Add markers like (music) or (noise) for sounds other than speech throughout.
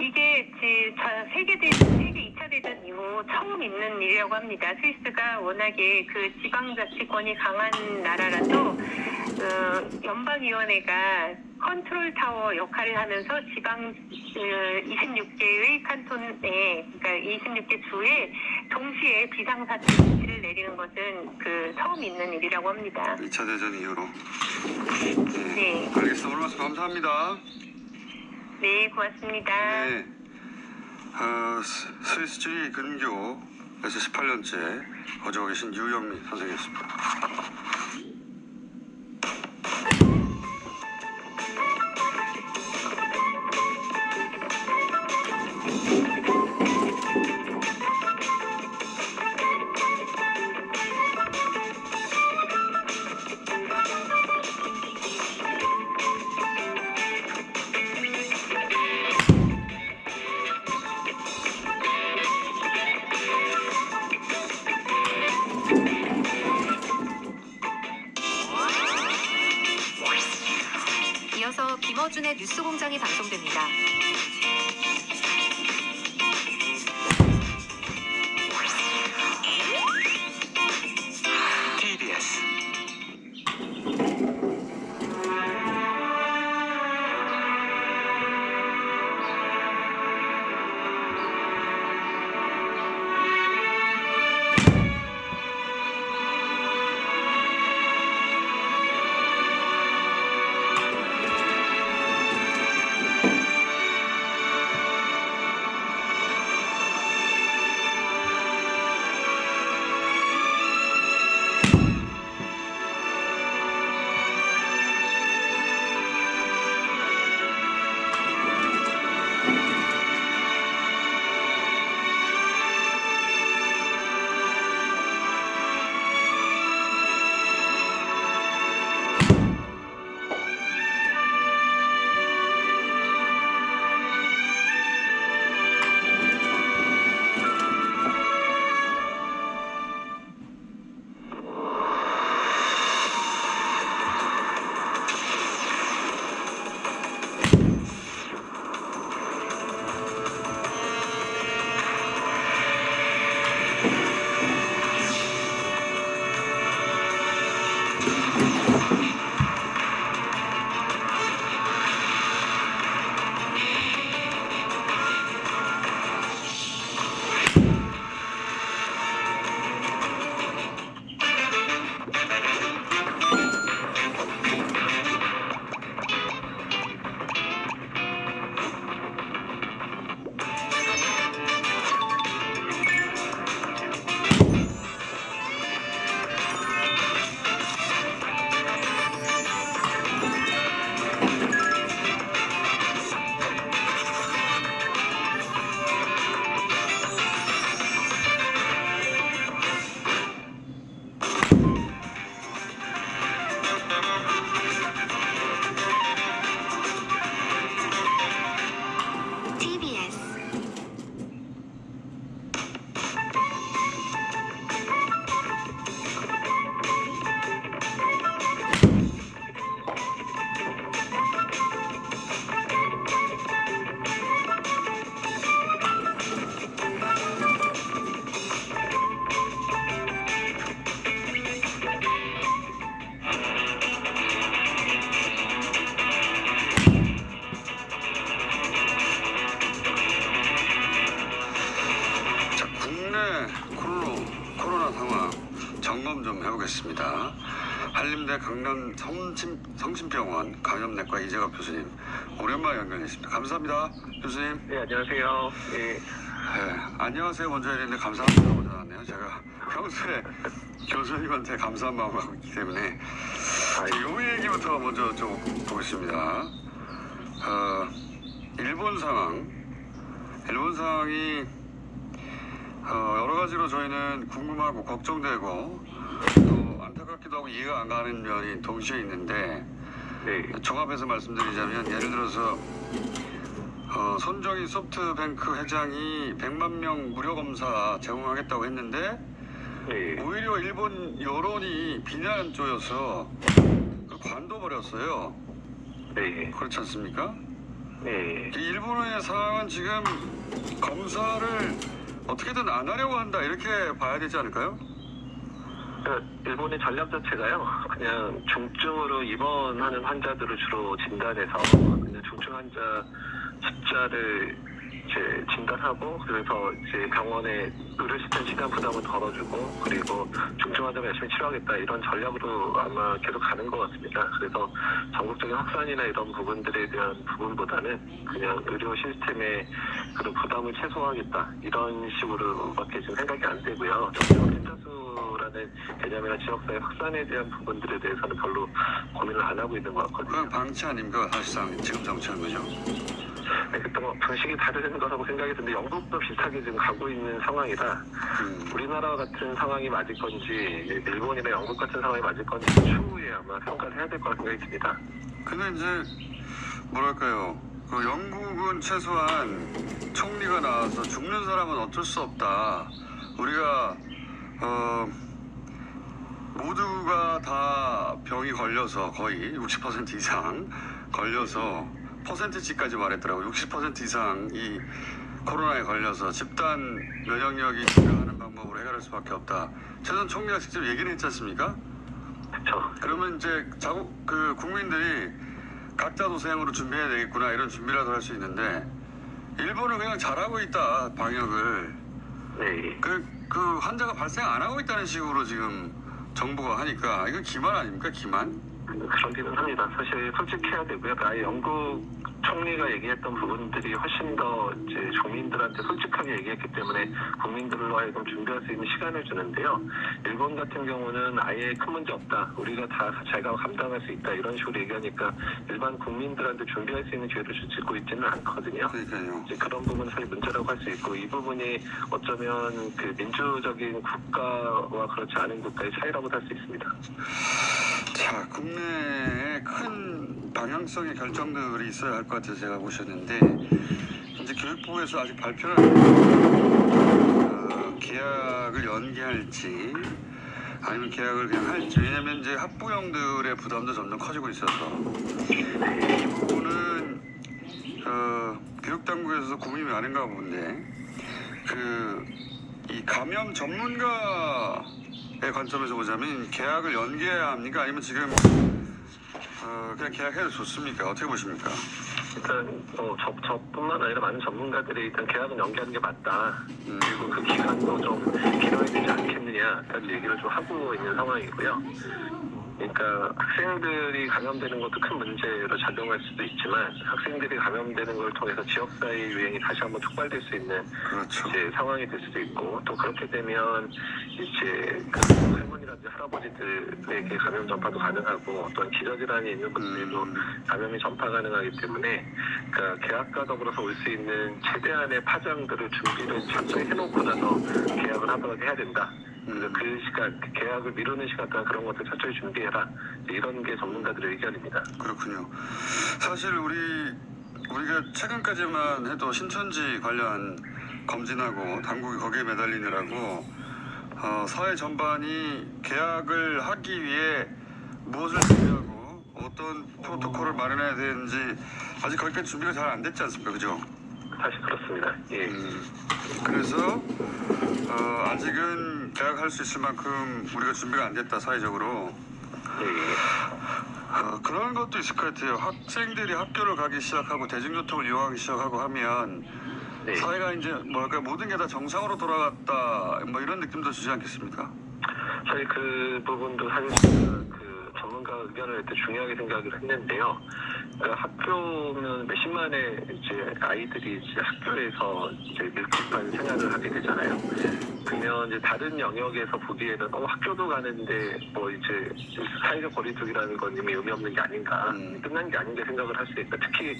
이게 지- 저 세계 대 세계 2차 대전 이후 처음 있는 일이라고 합니다. 스위스가 워낙에 그 지방자치권이 강한 나라라서 어, 연방위원회가 컨트롤 타워 역할을 하면서 지방 26개의 칸톤에 그러니까 26개 주에 동시에 비상사태를 내리는 것은 그 처음 있는 일이라고 합니다. 2차 대전 이후로. 네. 네. 알겠습니다. 오늘 말씀 감사합니다. 네, 고맙습니다. 네. 어, 스- 스위스 주의 근교에서 18년째 거주하고 계신 유영미 선생이었습니다. 김어준의 뉴스공장이 방송됩니다. 강남 성심, 성심병원 감염내과 이재갑 교수님 오랜만에 연결됐습니다. 감사합니다, 교수님. 네, 안녕하세요. 예, 네, 안녕하세요 먼저 되는데 감사합니다 먼저 나왔네요. 제가 평소에 교수님한테 감사한 마음 갖고 있기 때문에 요 얘기부터 먼저 좀 보겠습니다. 어, 일본 상황, 일본 상황이 어, 여러 가지로 저희는 궁금하고 걱정되고 또 안타깝기도 하고 이해가 안 가는 면이 동시에 있는데 네, 종합해서 말씀드리자면 예를 들어서 어, 손정희 소프트뱅크 회장이 100만 명 무료 검사 제공하겠다고 했는데 네, 오히려 일본 여론이 비난 쪽여서 관둬버렸어요. 네, 그렇지 않습니까? 예. 이 일본의 상황은 지금 검사를 어떻게든 안 하려고 한다 이렇게 봐야 되지 않을까요? 일본의 전략 자체가요, 그냥 중증으로 입원하는 환자들을 주로 진단해서 그냥 중증 환자 숫자를 이제 진단하고 그래서 이제 병원에 의료 시스템 시간 부담을 덜어주고 그리고 중증 환자를 열심히 치료하겠다 이런 전략으로 아마 계속 가는 것 같습니다. 그래서 전국적인 확산이나 이런 부분들에 대한 부분보다는 그냥 의료 시스템의 그런 부담을 최소화하겠다 이런 식으로밖에 지금 생각이 안 되고요. 정말 신자수 라는 개념이나 지역사회 확산에 대한 부분들에 대해서는 별로 고민을 안 하고 있는 것 같거든요. 그냥 방치 아닙니까 사실상 지금 정치한 거죠. 네, 그때 뭐 방식이 다르는 거라고 생각이 드는데 영국도 비슷하게 지금 가고 있는 상황이라 음. 우리나라 같은 상황이 맞을 건지 일본이나 영국 같은 상황이 맞을 건지 추후에 아마 평가를 해야 될 거라 생각이 듭니다. 근데 이제 뭐랄까요? 그 영국은 최소한 총리가 나와서 죽는 사람은 어쩔 수 없다. 우리가 어 모두가 다 병이 걸려서 거의 60% 이상 걸려서 퍼센트치까지 말했더라고. 60% 이상이 코로나에 걸려서 집단 면역력이 증가하는 방법으로 해결할 수밖에 없다. 최선 총리가 직접 얘기는 했지 않습니까? 그렇죠. 그러면 이제 자국 그 국민들이 각자 도생으로 준비해야 되겠구나 이런 준비라도 할 수 있는데 일본은 그냥 잘하고 있다 방역을 네. 그, 그 환자가 발생 안 하고 있다는 식으로 지금 정부가 하니까 이건 기만 아닙니까 기만? 그러기는 합니다. 사실 솔직해야 되고요. 아예 영국 총리가 얘기했던 부분들이 훨씬 더 이제 국민들한테 솔직하게 얘기했기 때문에 국민들로 하여금 준비할 수 있는 시간을 주는데요. 일본 같은 경우는 아예 큰 문제 없다. 우리가 다 자기가 감당할 수 있다. 이런 식으로 얘기하니까 일반 국민들한테 준비할 수 있는 기회를 주고 있지는 않거든요. 그러니까요. 이제 그런 부분은 사실 문제라고 할 수 있고 이 부분이 어쩌면 그 민주적인 국가와 그렇지 않은 국가의 차이라고 할수 있습니다. 자 국내에 큰 방향성의 결정들이 있어야 할 것 같아서 제가 모셨는데 이제 교육부에서 아직 발표를 어, 계약을 연기할지 아니면 계약을 그냥 할지. 왜냐면 이제 학부형들의 부담도 점점 커지고 있어서. 이 부분은 어, 교육당국에서 고민이 많은가 본데 그 이 감염 전문가의 관점에서 보자면 계약을 연기해야 합니까? 아니면 지금 어, 그냥 계약해도 좋습니까 어떻게 보십니까? 일단 어, 저, 저뿐만 아니라 많은 전문가들이 일단 계약은 연기하는 게 맞다. 음. 그리고 그 기간도 좀 길어야 되지 않겠느냐까지 얘기를 좀 하고 있는 상황이고요. 그러니까 학생들이 감염되는 것도 큰 문제로 작용할 수도 있지만 학생들이 감염되는 걸 통해서 지역사회 유행이 다시 한번 촉발될 수 있는 그렇죠. 이제 상황이 될 수도 있고 또 그렇게 되면 이제 그 할머니라든지 할아버지들에게 감염 전파도 가능하고 어떤 기저질환이 있는 분들도 음. 감염이 전파 가능하기 때문에 그러니까 계약과 더불어서 올 수 있는 최대한의 파장들을 준비를 철저히 해놓고 나서 계약을 하도록 해야 된다. 그래서 음. 그 시간, 그 계약을 미루는 시간 동안 그런 것들 철저히 준비해라. 이런 게 전문가들의 의견입니다. 그렇군요. 사실 우리 우리가 최근까지만 해도 신천지 관련 검진하고 당국이 거기에 매달리느라고 어, 사회 전반이 계약을 하기 위해 무엇을 준비하고 어떤 프로토콜을 마련해야 되는지 아직 거기까지 준비가 잘 안 됐지 않습니까, 그죠? 사실 그렇습니다. 예. 음, 그래서 어, 아직은 계약할 수 있을 만큼 우리가 준비가 안 됐다 사회적으로. 예, 예. 어, 그런 것도 있을 것 같아요. 학생들이 학교를 가기 시작하고 대중교통을 이용하기 시작하고 하면 네. 사회가 이제 뭐랄까 모든 게 다 정상으로 돌아갔다 뭐 이런 느낌도 주지 않겠습니까? 사실 그 부분도 사실 그 전문가 의견을 낼때 중요하게 생각을 했는데요. 그러니까 학교는 몇십만의 이제 아이들이 이제 학교에서 이제 밀집한 생활을 하게 되잖아요. 그러면 이제 다른 영역에서 보기에는 어 학교도 가는데 뭐 이제 사회적 거리두기라는 건 이미 의미 없는 게 아닌가 음. 끝난 게 아닌가 생각을 할 수 있다. 특히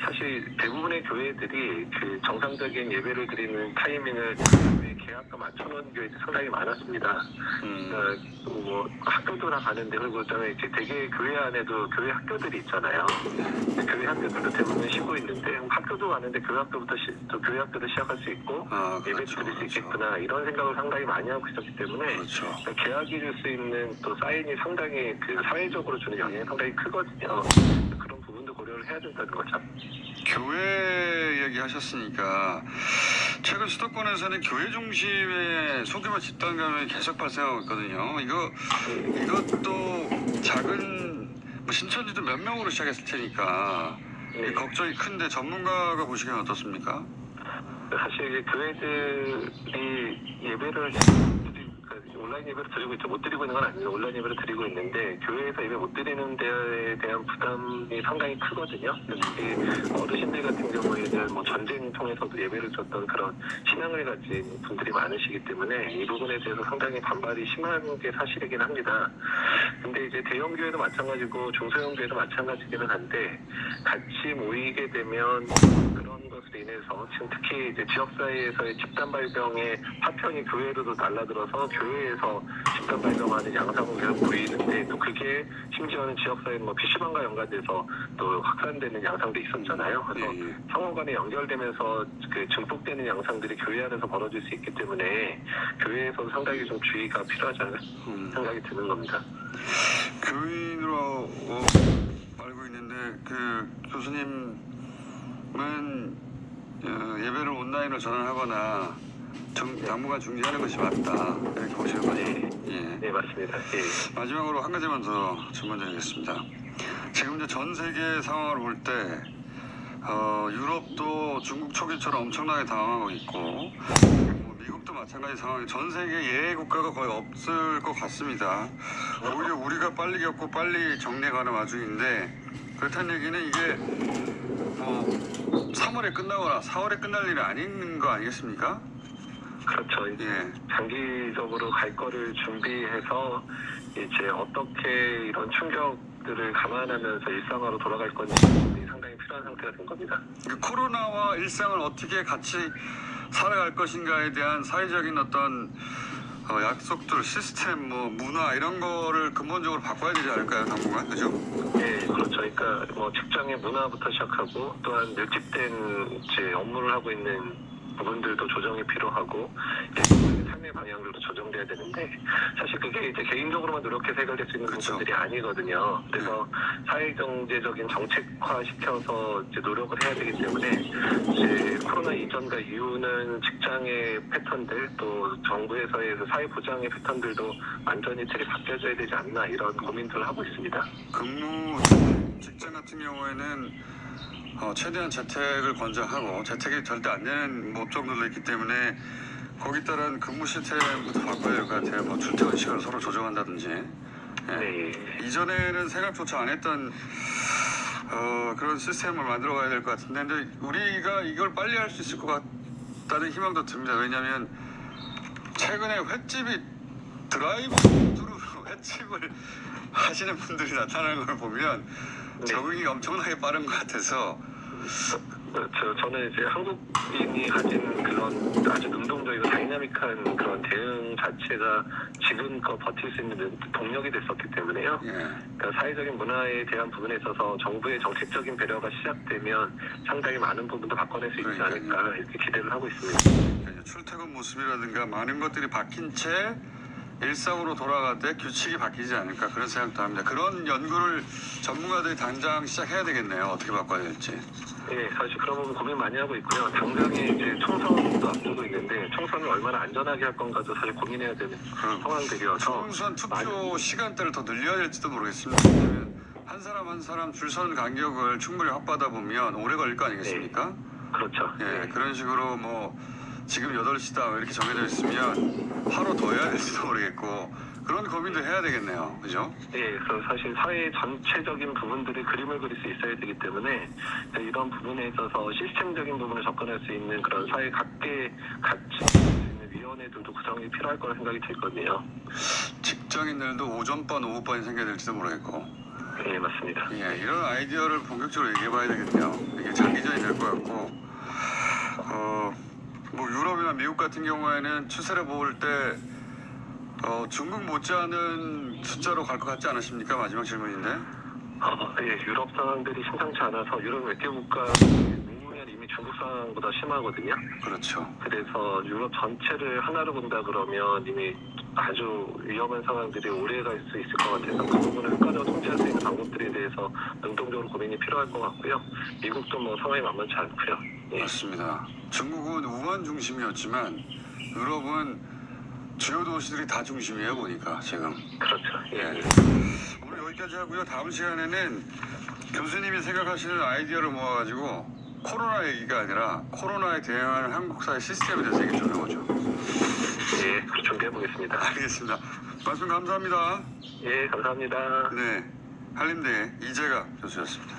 사실 대부분의 교회들이 그 정상적인 예배를 드리는 타이밍을 교회 계약과 맞춰놓은 교회들이 상당히 많았습니다. 음, 어, 뭐 학교도 다 가는데 그리고 그다음에 이제 되게 교회 안에도 교회 학교들이 있잖아요. 교회 학교들도 대부분 쉬고 있는데 학교도 가는데 교회 학교부터 시, 또 교회 학교도 시작할 수 있고 아, 예배 그렇죠, 드릴 수 그렇죠. 있겠구나 이런 생각을 상당히 많이 하고 있었기 때문에 그렇죠. 계약이 줄 수 있는 또 사인이 상당히 그 사회적으로 주는 영향이 상당히 크거든요. 그런 부분도 고려를 해야 된다는 거죠. 얘기하셨으니까 최근 수도권에서는 교회 중심의 소규모 집단 감염이 계속 발생하고 있거든요. 이거 이것도 작은 뭐 신천지도 몇 명으로 시작했을 테니까 네. 걱정이 큰데 전문가가 보시기엔 어떻습니까? 사실 이제 교회들이 예배를 온라인 예배를 드리고 있죠. 못 드리고 있는 건 아니에요. 온라인 예배를 드리고 있는데 교회에서 예배 못 드리는 데에 대한 부담이 상당히 크거든요. 특히 어르신들 같은 경우에는 뭐 전쟁 통해서도 예배를 줬던 그런 신앙을 가진 분들이 많으시기 때문에 이 부분에 대해서 상당히 반발이 심한 게 사실이긴 합니다. 근데 이제 대형 교회도 마찬가지고 중소형 교회도 마찬가지기는 한데 같이 모이게 되면 그런 것으로 인해서 지금 특히 이제 지역사회에서의 집단 발병의 파편이 교회로도 날라들어서 교회에서 집단 발병하는 양상을 계속 보이는데 또 그게 심지어는 지역사회 뭐 PC방과 연관돼서 또 확산되는 양상도 있었잖아요. 그래서 예, 예. 상호 간에 연결되면서 그 증폭되는 양상들이 교회 안에서 벌어질 수 있기 때문에 교회에서 상당히 좀 주의가 필요하지 않을까 음. 생각이 드는 겁니다. 교인으로 어, 알고 있는데 그 교수님은 어, 예배를 온라인으로 전환하거나 정, 당분간 중지하는 것이 맞다 이렇게 보시는 거죠? 예. 네, 맞습니다. 예. 마지막으로 한 가지만 더 질문드리겠습니다. 지금 이제 전 세계 상황을 볼때 어, 유럽도 중국 초기처럼 엄청나게 당황하고 있고 뭐 미국도 마찬가지 상황이 전 세계 예외 국가가 거의 없을 것 같습니다. 오히려 우리가 빨리 겪고 빨리 정리가는 와중인데 그렇다는 얘기는 이게 뭐 3월에 끝나거나 4월에 끝날 일이 아닌 거 아니겠습니까? 그렇죠. 예. 장기적으로 갈 거를 준비해서 이제 어떻게 이런 충격들을 감안하면서 일상화로 돌아갈 건지 상당히 필요한 상태가 된 겁니다. 그 코로나와 일상을 어떻게 같이 살아갈 것인가에 대한 사회적인 어떤 어, 약속들, 시스템, 뭐 문화 이런 거를 근본적으로 바꿔야 되지 않을까요, 당분간 그죠? 예, 그렇죠. 그러니까 뭐 직장의 문화부터 시작하고 또한 밀집된 이제 업무를 하고 있는 부분들도 조정이 필요하고 예, 삶의 방향들도 조정돼야 되는데 사실 그게 이제 개인적으로만 노력해서 해결될 수 있는 그렇죠. 부분들이 아니거든요. 그래서 사회경제적인 정책화 시켜서 이제 노력을 해야 되기 때문에 이제 코로나 이전과 이후는 직장의 패턴들 또 정부에서의 그 사회 보장의 패턴들도 완전히 되게 바뀌어져야 되지 않나 이런 고민들을 하고 있습니다. 근무 직장 같은 경우에는 어, 최대한 재택을 권장하고 재택이 절대 안 되는 뭐 업종들도 있기 때문에 거기 따른 근무 시스템부터 바꿔야 될 것 같아요. 뭐 출퇴근 시간을 서로 조정한다든지. 예. 네. 이전에는 생각조차 안 했던 어, 그런 시스템을 만들어 가야 될 것 같은데 근데 우리가 이걸 빨리 할 수 있을 것 같다는 희망도 듭니다. 왜냐하면 최근에 횟집이 드라이브스루로 (laughs) 횟집을 하시는 분들이 나타나는 걸 보면 네. 적응이 엄청나게 빠른 것 같아서 저, 저는 이제 한국인이 가진 그런 아주 능동적이고 다이나믹한 그런 대응 자체가 지금껏 버틸 수 있는 동력이 됐었기 때문에요. 예. 그러니까 사회적인 문화에 대한 부분에 있어서 정부의 정책적인 배려가 시작되면 상당히 많은 부분도 바꿔낼 수 있지 그러니까요. 않을까 이렇게 기대를 하고 있습니다. 그러니까 출퇴근 모습이라든가 많은 것들이 바뀐 채 일상으로 돌아갈 때 규칙이 바뀌지 않을까 그런 생각도 합니다. 그런 연구를 전문가들이 당장 시작해야 되겠네요. 어떻게 바꿔야 될지. 예, 사실 그런 부분 고민 많이 하고 있고요. 당장에 이제 총선도 앞두고 있는데 총선을 얼마나 안전하게 할 건가도 사실 고민해야 되는 상황들이어서 총선 투표 많이- 시간대를 더 늘려야 될지도 모르겠습니다. 왜냐면 한 사람 한 사람 줄 서는 간격을 충분히 확보하다 보면 오래 걸릴 거 아니겠습니까? 그렇죠. 예, 그런 식으로 뭐 지금 8시다 이렇게 정해져 있으면 하루 더 해야 될지도 모르겠고 그런 고민도 해야 되겠네요. 그죠? 예, 그래서 사실 사회 전체적인 부분들의 그림을 그릴 수 있어야 되기 때문에 이런 부분에 있어서 시스템적인 부분을 접근할 수 있는 그런 사회 각계 같이 수 있는 위원회들도 구성이 필요할 거라 생각이 들거든요. 직장인들도 오전반, 오후반이 생겨야 될지도 모르겠고 예, 맞습니다. 예, 이런 아이디어를 본격적으로 얘기해 봐야 되겠네요. 이게 장기전이 될 것 같고, 어, 뭐 유럽이나 미국 같은 경우에는 추세를 볼 때, 어, 중국 못지않은 숫자로 갈 것 같지 않으십니까? 마지막 질문인데. 어, 예, 유럽 상황들이 심상치 않아서 유럽 몇개 국가 이미 이미 중국 상황보다 심하거든요. 그렇죠. 그래서 유럽 전체를 하나로 본다 그러면 이미 아주 위험한 상황들이 오래 갈 수 있을 것 같아서 그 부분을 효과적으로 통제할 수 있는 방법들에 대해서 능동적으로 고민이 필요할 것 같고요. 미국도 뭐 상황이 만만치 않고요. 예. 맞습니다. 중국은 우한 중심이었지만 유럽은 주요 도시들이 다 중심이에요 보니까 지금. 그렇죠. 예. 예. 오늘 여기까지 하고요. 다음 시간에는 교수님이 생각하시는 아이디어를 모아가지고 코로나 얘기가 아니라 코로나에 대응하는 한국 사회 시스템에 대해서 얘기 좀 해보죠. 예, 그렇게 준비해 보겠습니다. 알겠습니다. 말씀 감사합니다. 예, 감사합니다. 네, 한림대 이재가 교수였습니다.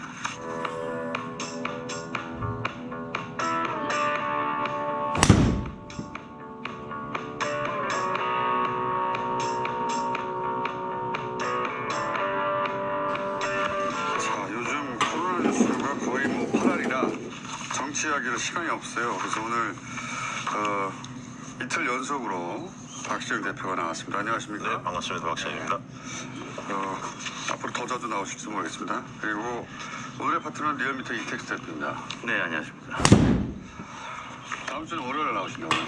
8알이라 정치 이야기를 시간이 없어요. 그래서 오늘 어, 이틀 연속으로 박시영 대표가 나왔습니다. 안녕하십니까? 네, 반갑습니다. 박찬입니다. 어, 앞으로 더 자주 나오실지 모르겠습니다. 그리고 오늘의 파트너는 리얼미터 이텍스 대표입니다. 네, 안녕하십니까. 다음 주는 월요일에 나오신다고요?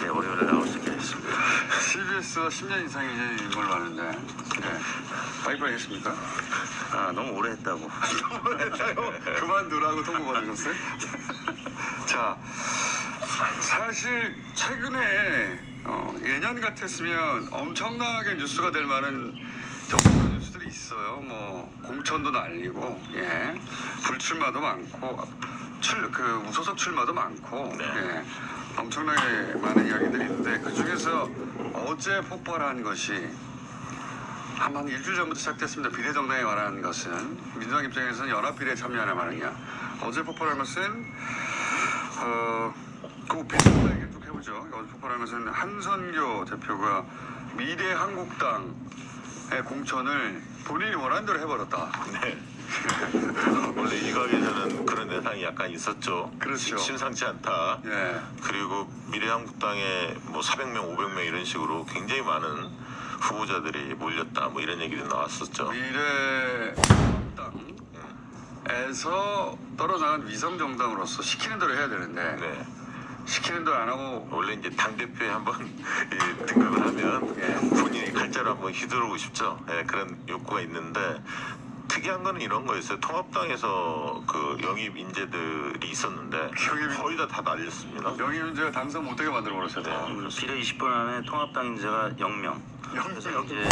네, 월요일에 나올 수 있게 됐습니다. CBS가 10년 이상인 걸로 아는데 네. 바이바이 했습니까? 아, (laughs) 너무 오래 했다고. 그만두라고 통보 받으셨어요? (laughs) 자, 사실 최근에 어, 예년 같았으면 엄청나게 뉴스가 될 만한 정부의 뉴스들이 있어요. 뭐 공천도 날리고, 예, 불출마도 많고, 출 그 무소속 출마도 많고, 네. 예, 엄청나게 많은 이야기들이 있는데 그 중에서 어제 폭발한 것이 한, 한 일주일 전부터 시작됐습니다. 비례정당에 관한 것은 민주당 입장에서는 연합 비례에 참여하냐 마느냐. 어제 폭발한 것은 어, 그 비례정당 얘기 쭉 해보죠. 어제 폭발한 것은 한선교 대표가 미래 한국당의 공천을 본인이 원하는 대로 해버렸다. 네. 원래 일각에서는 그런 내상이 약간 있었죠. 그렇죠. 심상치 않다. 예, 그리고 미래한국당에 뭐 400명, 500명 이런 식으로 굉장히 많은 후보자들이 몰렸다. 뭐 이런 얘기도 나왔었죠. 미래한국당에서 떨어나간 위성 정당으로서 시키는 대로 해야 되는데 네. 시키는 대로 안 하고 원래 이제 당대표에 한번 (laughs) 이 등극을 하면 예. 본인이 갈자로 한번 휘두르고 싶죠. 예, 그런 욕구가 있는데 특이한 거는 이런 거였어요. 통합당에서 그 영입 인재들이 있었는데 영입- 거의 다 다 날렸습니다. 영희 문제가 당선 못되게 만들어 버렸어요. 네, 비례 20분 안에 통합당 인재가 0명. 그래서. 이제